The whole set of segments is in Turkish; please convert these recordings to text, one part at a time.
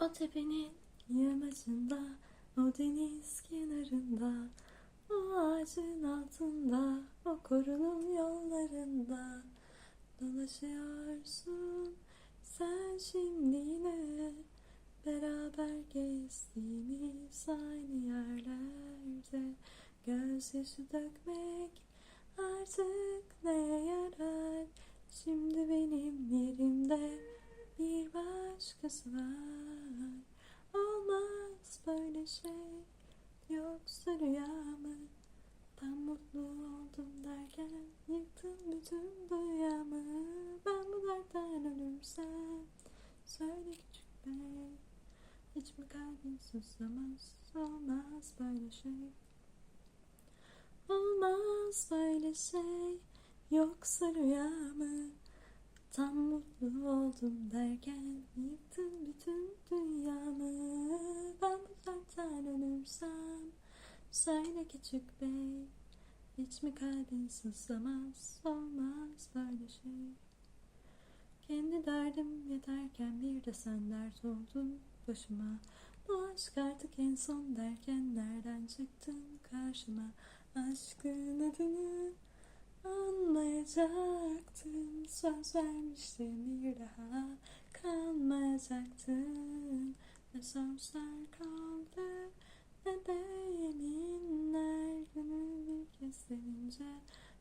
O tepenin yamacında, o deniz kenarında, o ağacın altında, o korunum yollarında dolaşıyorsun. Sen şimdi yine beraber gezdiğimiz aynı yerlerde gözyaşı dökmek artık neye yarar? Şimdi benim yerimde bir başkası var. Yoksa rüya mı? Ben mutlu oldum derken yıktın bütün dünyamı. Ben bu dertten ölürsem söyle küçük bey. Hiç mi kalbin susamaz? Olmaz böyle şey. Olmaz böyle şey yoksa rüya mı? Tam mutlu oldum derken yıktın bütün dünyamı. Ben bu dertten ölürsem söyle küçük bey. Hiç mi kalbin susamaz? Olmaz böyle şey. Kendi derdim yeterken bir de sen dert oldun başıma. Bu aşk artık en son derken nereden çıktın karşıma? Aşkın adını anlayacaktın. Söz vermiştin bir daha kalmayacaktın. Ne sözler kaldı ne de yeminler. Gönül bir kez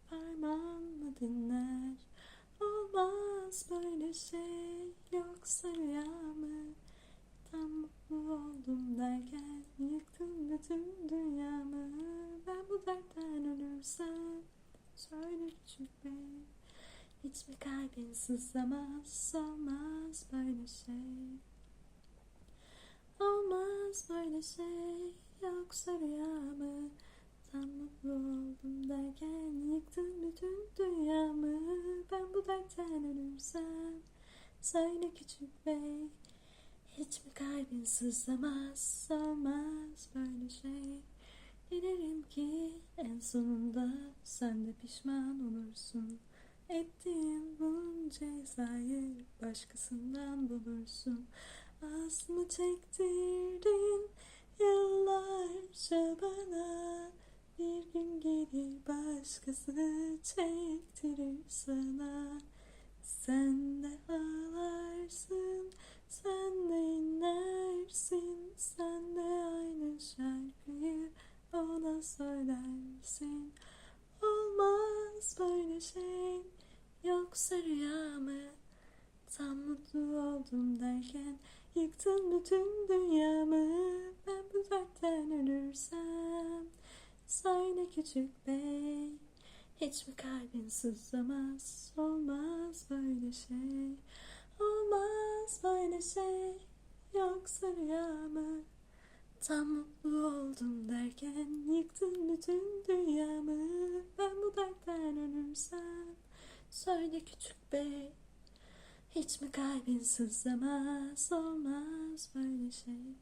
parmağın mı dinler? Olmaz böyle şey yoksa rüya mı? Tam mutlu oldum derken yıktın bütün dünyamı. Ben bu dertten ölürsem söyle küçük bey. Hiç mi kalbin sızlamaz olmaz böyle şey. Olmaz böyle şey yoksa rüya mı? Tam mutlu oldum derken yıktın bütün dünyamı. Ben bu dertten ölürsem söyle küçük bey. Hiç mi kalbin sızlamaz olmaz böyle şey. Dilerim ki en sonunda sen de pişman olursun. Ettiğin bunca cezayı başkasından bulursun. Az mı çektirdin yıllarca başkası çektirir sana Sen de ağlarsın, sen de inlersin Sen de aynı şarkıyı ona söylersin Olmaz böyle şey yoksa rüya mı? Tam mutlu oldum derken yıktın bütün dünyamı. Ben bu dertten ölürsem söyle küçük bey. Hiç mi kalbin sızlamaz? Olmaz böyle şey. Olmaz böyle şey. Yoksa rüya mı? Tam mutlu oldum derken yıktın bütün dünyamı. Ben bu dertten ölürsem söyle küçük bey. Hiç mi kalbin sızlamaz olmaz böyle şey